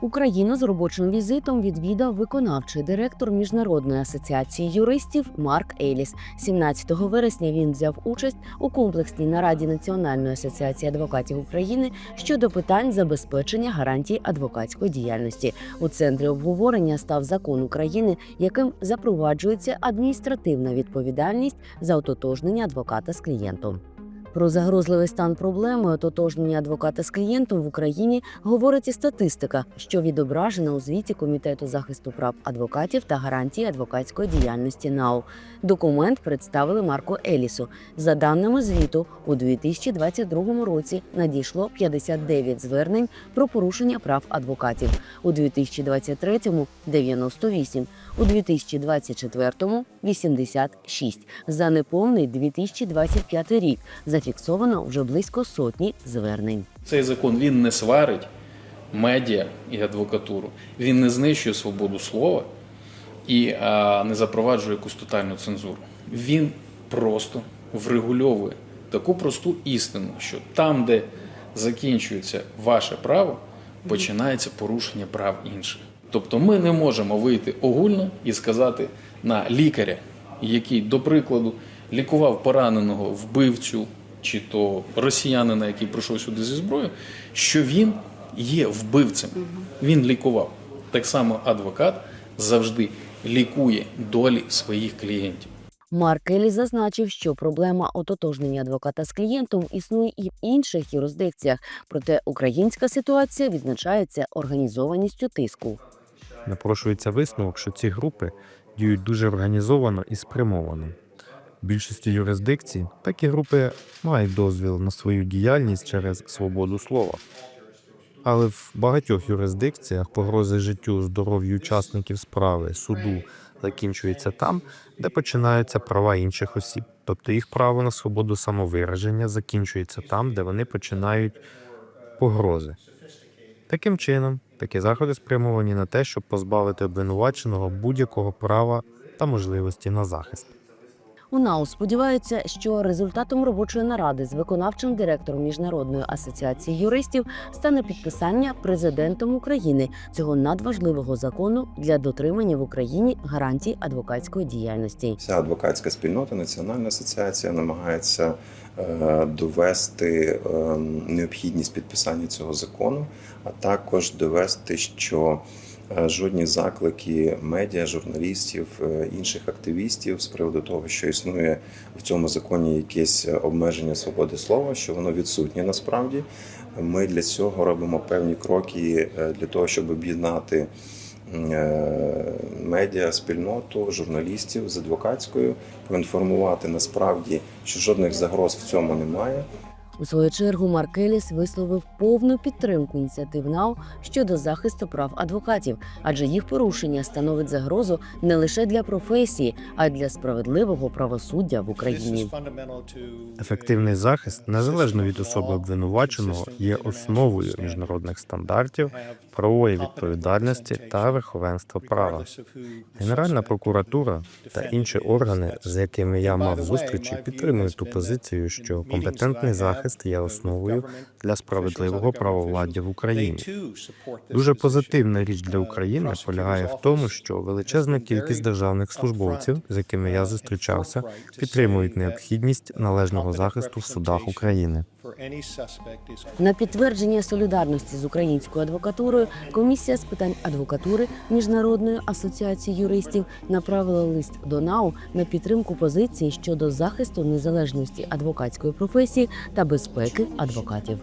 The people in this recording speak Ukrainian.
Україну з робочим візитом відвідав виконавчий директор міжнародної асоціації юристів Марк Еліс. 17 вересня він взяв участь у комплексній нараді Національної асоціації адвокатів України щодо питань забезпечення гарантій адвокатської діяльності. У центрі обговорення став закон України, яким запроваджується адміністративна відповідальність за ототожнення адвоката з клієнтом. Про загрозливий стан проблеми ототожнення адвоката з клієнтом в Україні говорить і статистика, що відображена у звіті Комітету захисту прав адвокатів та гарантії адвокатської діяльності НАУ. Документ представили Марку Елісу. За даними звіту, у 2022 році надійшло 59 звернень про порушення прав адвокатів, у 2023 – 98, у 2024 – 86. За неповний 2025 рік зафіксовано вже близько сотні звернень. Цей закон він не сварить медіа і адвокатуру, він не знищує свободу слова і а, не запроваджує якусь тотальну цензуру. Він просто врегульовує таку просту істину, що там, де закінчується ваше право, починається порушення прав інших. Тобто ми не можемо вийти огульно і сказати на лікаря, який, до прикладу, лікував пораненого вбивцю чи то росіянина, який прийшов сюди зі зброєю, що він є вбивцем. Він лікував. Так само адвокат завжди лікує долі своїх клієнтів. Марк Елі зазначив, що проблема ототожнення адвоката з клієнтом існує і в інших юрисдикціях, проте українська ситуація відзначається організованістю тиску. Напрошується висновок, що ці групи діють дуже організовано і спрямовано. Більшості юрисдикцій такі групи мають дозвіл на свою діяльність через свободу слова. Але в багатьох юрисдикціях погрози життю, здоров'ю учасників справи, суду закінчуються там, де починаються права інших осіб. Тобто їх право на свободу самовираження закінчується там, де вони починають погрози. Таким чином, такі заходи спрямовані на те, щоб позбавити обвинуваченого будь-якого права та можливості на захист. У НАУ сподіваються, що результатом робочої наради з виконавчим директором міжнародної асоціації юристів стане підписання президентом України цього надважливого закону для дотримання в Україні гарантій адвокатської діяльності. Вся адвокатська спільнота, національна асоціація намагається е, довести е, необхідність підписання цього закону, а також довести, що жодні заклики медіа, журналістів, е, інших активістів з приводу того, що існує в цьому законі якесь обмеження свободи слова, що воно відсутнє насправді. Ми для цього робимо певні кроки е, для того, щоб об'єднати е, медіа, спільноту, журналістів з адвокатською, поінформувати насправді, що жодних загроз в цьому немає. У свою чергу Маркеліс висловив повну підтримку ініціатив НАУ щодо захисту прав адвокатів, адже їх порушення становить загрозу не лише для професії, а й для справедливого правосуддя в Україні. Ефективний захист, незалежно від особи обвинуваченого, є основою міжнародних стандартів, правової відповідальності та верховенства права. Генеральна прокуратура та інші органи, з якими я мав зустрічі, підтримують ту позицію, що компетентний захист є основою для справедливого правовладдя в Україні. Дуже позитивна річ для України полягає в тому, що величезна кількість державних службовців, з якими я зустрічався, підтримують необхідність належного захисту в судах України. На підтвердження солідарності з українською адвокатурою комісія з питань адвокатури Міжнародної асоціації юристів направила лист до НАУ на підтримку позиції щодо захисту незалежності адвокатської професії та безпеки адвокатів.